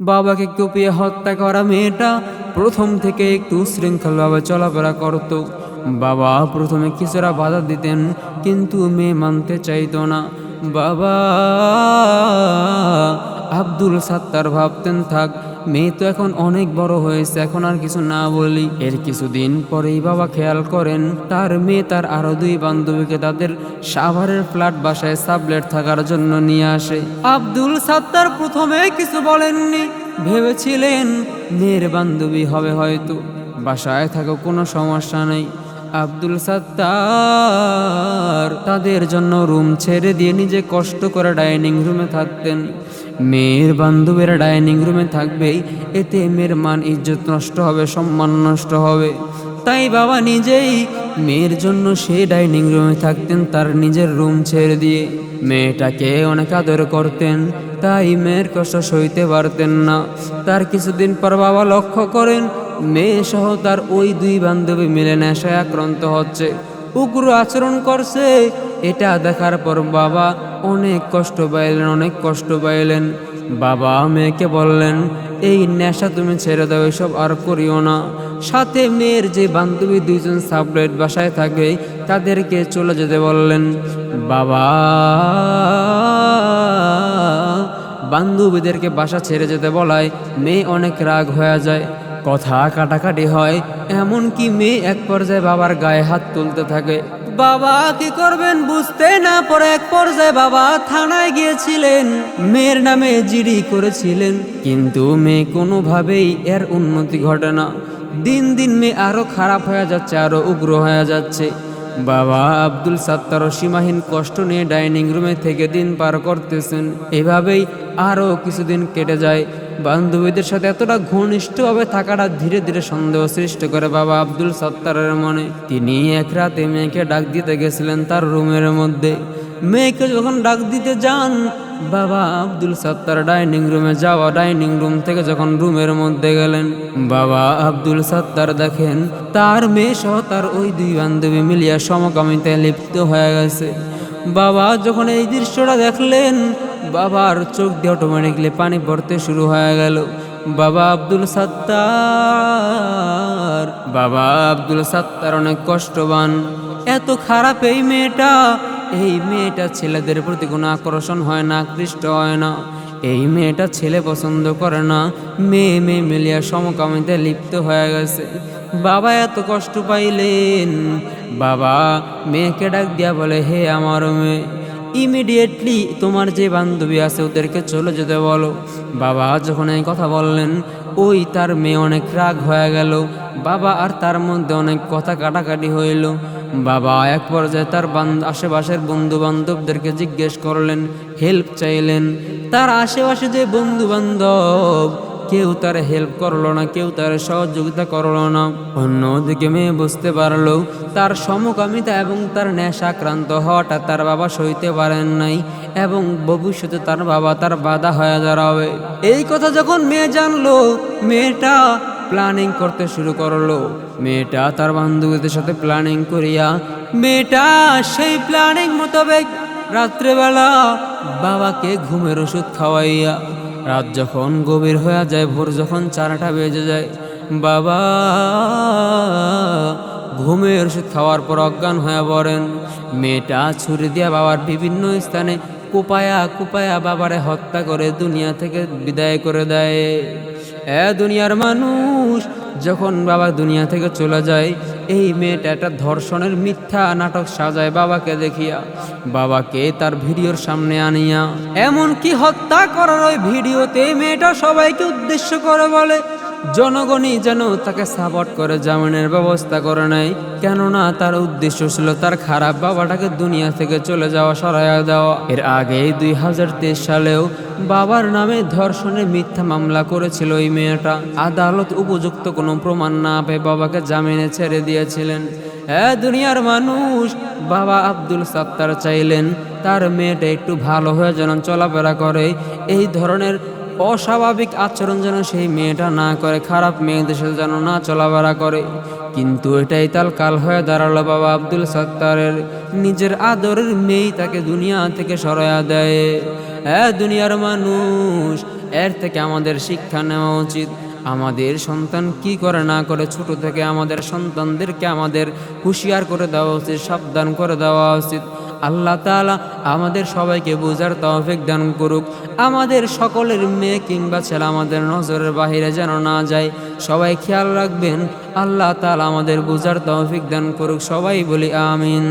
বাবাকে কুপিয়ে হত্যা করা মেয়েটা প্রথম থেকে একটু শৃঙ্খলভাবে চলাফেরা করত। বাবা প্রথমে কিছুরা বাধা দিতেন, কিন্তু মেয়ে মানতে চাইত না। বাবা, আব্দুল সাত্তার ভাবতেন, থাক মেয়ে তো এখন অনেক বড় হয়েছে, এখন আর কিছু না বলি। এর কিছুদিন পরেই বাবা খেয়াল করেন, তার মেয়ে তার আরও দুই বান্ধবীকে তাদের সাভারের ফ্ল্যাট বাসায় সাবলেট থাকার জন্য নিয়ে আসে। আব্দুল সাত্তার প্রথমে কিছু বলেননি, ভেবেছিলেন মেয়ের বান্ধবী হবে হয়তো। বাসায় থাকা কোনো সমস্যা নেই। আব্দুল সাত্তার তাদের জন্য রুম ছেড়ে দিয়ে নিজে কষ্ট করে ডাইনিং রুমে থাকতেন। মেয়ের বান্ধবীরা ডাইনিং রুমে থাকবেই, এতে মেয়ের মান, ইজ্জত নষ্ট হবে, সম্মান নষ্ট হবে। তাই বাবা নিজেই মেয়ের জন্য সে ডাইনিং রুমে থাকতেন তার নিজের রুম ছেড়ে দিয়ে। মেয়েটাকে অনেক আদর করতেন, তাই মেয়ের কষ্ট সইতে পারতেন না। তার কিছুদিন পর বাবা লক্ষ্য করেন মেয়ে সহ তার ওই দুই বান্ধবী মিলে নেশায় আক্রান্ত হচ্ছে। উগ্র আচরণ করছে। এটা দেখার পর বাবা অনেক কষ্ট পাইলেন, অনেক কষ্ট পাইলেন। বাবা মেয়েকে বললেন, এই নেশা তুমি ছেড়ে দাও, এসব আর করিও না। সাথে মেয়ের যে বান্ধবী দুইজন সাবলেট বাসায় থাকে, তাদেরকে চলে যেতে বললেন, বাবা, বান্ধবীদেরকে বাসা ছেড়ে যেতে বলায় মেয়ে অনেক রাগ হয়ে যায়। কথা কাটাকাটি হয়, এমনকি মেয়ে এক পর্যায়ে বাবার গায়ে হাত তুলতে থাকে। বাবা কি করবেন বুঝতে না পরে, এক পর্যায়ে বাবা থানায় গিয়েছিলেন, মেয়ের নামে জিডি করেছিলেন। কিন্তু মেয়ে কোনোভাবেই এর উন্নতি ঘটে না। দিন দিন মেয়ে আরও খারাপ হয়ে যাচ্ছে, আরও উগ্র হয়ে যাচ্ছে। বাবা আব্দুল সাত্তারও সীমাহীন কষ্ট নিয়ে ডাইনিং রুমে থেকে দিন পার করতেছেন। এভাবেই আরও কিছুদিন কেটে যায়। বান্ধবীদের সাথে এতটা ঘনিষ্ঠভাবে থাকাটা ধীরে ধীরে সন্দেহ সৃষ্টি করে বাবা আব্দুল সত্তারের মনে। তিনি এক রাতে মেয়েকে ডাক দিতে গেছিলেন তার রুমের মধ্যে। মেয়েকে যখন ডাক দিতে যান, বাবা আব্দুল সত্তার ডাইনিং রুমে যাওয়া ডাইনিং রুম থেকে যখন রুমের মধ্যে গেলেন, বাবা আব্দুল সত্তার দেখেন তার মেয়ে সহ তার ওই দুই বান্ধবী মিলিয়া সমকামিতায় লিপ্ত হয়ে গেছে। বাবা যখন এই দৃশ্যটা দেখলেন বাবার চোখ দিয়ে অটোমেটিকলি পানি পড়তে শুরু হয়ে গেল। বাবা আব্দুল সাত্তার, বাবা আব্দুল সাত্তার অনেক কষ্টবান। এত খারাপ এই মেয়েটা এই মেয়েটা ছেলেদের প্রতি কোনো আকর্ষণ হয় না, আকৃষ্ট হয় না। এই মেয়েটা ছেলে পছন্দ করে না, মেয়ে মেয়ে মিলিয়া সমকামিতে লিপ্ত হয়ে গেছে। বাবা এত কষ্ট পাইলেন। বাবা মেয়েকে ডাক দিয়া বলে, হে আমার মেয়ে ইমিডিয়েটলি তোমার যে বান্ধবী আছে, ওদেরকে চলে যেতে বলো। বাবা যখন এই কথা বললেন, ওই তার মেয়ে অনেক রাগ হয়ে গেল। বাবা আর তার মধ্যে অনেক কথা কাটাকাটি হইল। বাবা এক পর্যায়ে তার আশেপাশের বন্ধু বান্ধবদেরকে জিজ্ঞেস করলেন হেল্প চাইলেন? তার আশেপাশে যে বন্ধু বান্ধব কেউ তার হেল্প করল না, কেউ তার সহযোগিতা করল না। অন্যদিকে মেয়ে বুঝতে পারল, তার সমকামিতা এবং তার নেশা আক্রান্ত হওয়াটা তার বাবা সইতে পারেন নাই এবং ভবিষ্যতে তার বাবা তার বাধা হয়ে দাঁড়াবে। এই কথা যখন মেয়ে জানলো, মেয়েটা প্ল্যানিং করতে শুরু করল। মেয়েটা তার বান্ধবীদের সাথে প্ল্যানিং করিয়া, মেয়েটা সেই প্ল্যানিং মোতাবেক রাত্রেবেলা বাবাকে ঘুমের ওষুধ খাওয়াইয়া রাত যখন গভীর হয়ে যায়, ভোর যখন চারাটা বেজে যায়, বাবা, ঘুমের ওষুধ খাওয়ার পর অজ্ঞান হয়ে পড়েন। মেয়েটা ছুরি দিয়া বাবার বিভিন্ন স্থানে কুপায়া কুপায়া বাবারে হত্যা করে দুনিয়া থেকে বিদায় করে দেয়। এ দুনিয়ার মানুষ যখন বাবা দুনিয়া থেকে চলে যায়, এই মেয়েটা একটা ধর্ষণের মিথ্যা নাটক সাজায় বাবাকে দেখিয়া। বাবাকে তার ভিডিওর সামনে আনিয়া, এমন কি হত্যা করার ওই ভিডিওতে মেয়েটা সবাইকে উদ্দেশ্য করে বলে? জনগণই যেন তাকে সাপোর্ট করে, জামিনের ব্যবস্থা করে নেয়। কেননা তার উদ্দেশ্য ছিল তার খারাপ বাবাটাকে দুনিয়া থেকে চলে যাওয়া, সরাইয়া দেওয়া। এর আগে দুই হাজার তেইশ সালেও বাবার নামে ধর্ষণের মিথ্যা মামলা করেছিল এই মেয়েটা। আদালত উপযুক্ত কোনো প্রমাণ না পেয়ে বাবাকে জামিনে ছেড়ে দিয়েছিলেন। হ্যাঁ দুনিয়ার মানুষ, বাবা আব্দুল সাত্তার চাইলেন, তার মেয়েটা একটু ভালো হয়ে যেন চলাফেরা করে। এই ধরনের অস্বাভাবিক আচরণ যেন সেই মেয়েটা না করে, খারাপ মেয়েদের সাথে যেন না চলাফেরা করে। কিন্তু এটাই তাল কাল হয়ে দাঁড়াল বাবা আব্দুল সত্তারের। নিজের আদরের মেয়ে তাকে দুনিয়া থেকে সরাইয়া দেয়। হ্যাঁ দুনিয়ার মানুষ, এর থেকে আমাদের শিক্ষা নেওয়া উচিত। আমাদের সন্তান কি করে না করে, ছোট থেকে আমাদের সন্তানদেরকে আমাদের হুঁশিয়ার করে দেওয়া উচিত, সাবধান করে দেওয়া উচিত। আল্লাহ তালা আমাদের সবাইকে বোঝার তহফিক দান করুক। আমাদের সকলের মেয়ে কিংবা ছেলে আমাদের নজরের বাহিরে যেন না যায়। সবাই খেয়াল রাখবেন, আল্লাহ তালা আমাদের বোঝার তহফিক দান করুক। সবাই বলি আমিন।